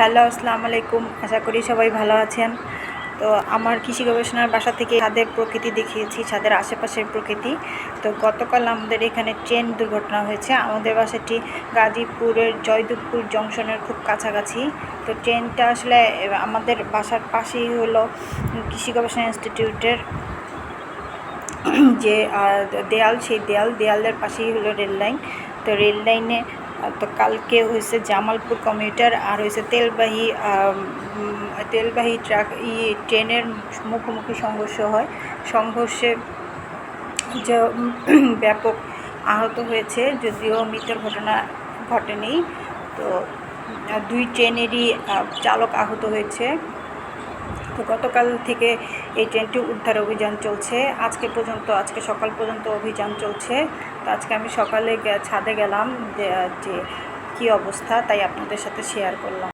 Hello, আসসালামু আলাইকুম। আশা করি সবাই ভালো আছেন। তো আমার কৃষি গবেষণার বাসা থেকে ছাদের প্রকৃতি দেখিয়েছি, ছাদের আশেপাশের প্রকৃতি। তো গতকাল আমাদের এখানে ট্রেন দুর্ঘটনা হয়েছে। আমাদের বাসাটি গাজীপুরের জয়দেবপুর জংশনের খুব কাছাকাছি। তো ট্রেনটা আসলে আমাদের বাসার পাশেই হলো কৃষি গবেষণা ইনস্টিটিউটের যে দেয়াল, সেই দেয়াল, দেয়ালের পাশেই হলো রেল লাইন তো রেল লাইনে তো কালকে হয়েছে জামালপুর কমিউটার, আর হয়েছে তেলবাহী তেলবাহী ট্রাক, ই, ট্রেনের মুখোমুখি সংঘর্ষ হয়। সংঘর্ষে যে ব্যাপক আহত হয়েছে, যদিও মৃতের ঘটনা ঘটেনি। তো দুই ট্রেনেরই চালক আহত হয়েছে। গতকাল থেকে এই ট্রেনটি উদ্ধার অভিযান চলছে। আজকে পর্যন্ত, আজকে সকাল পর্যন্ত অভিযান চলছে। তো আজকে আমি সকালে ছাদে গেলাম, যে কী অবস্থা, তাই আপনাদের সাথে শেয়ার করলাম।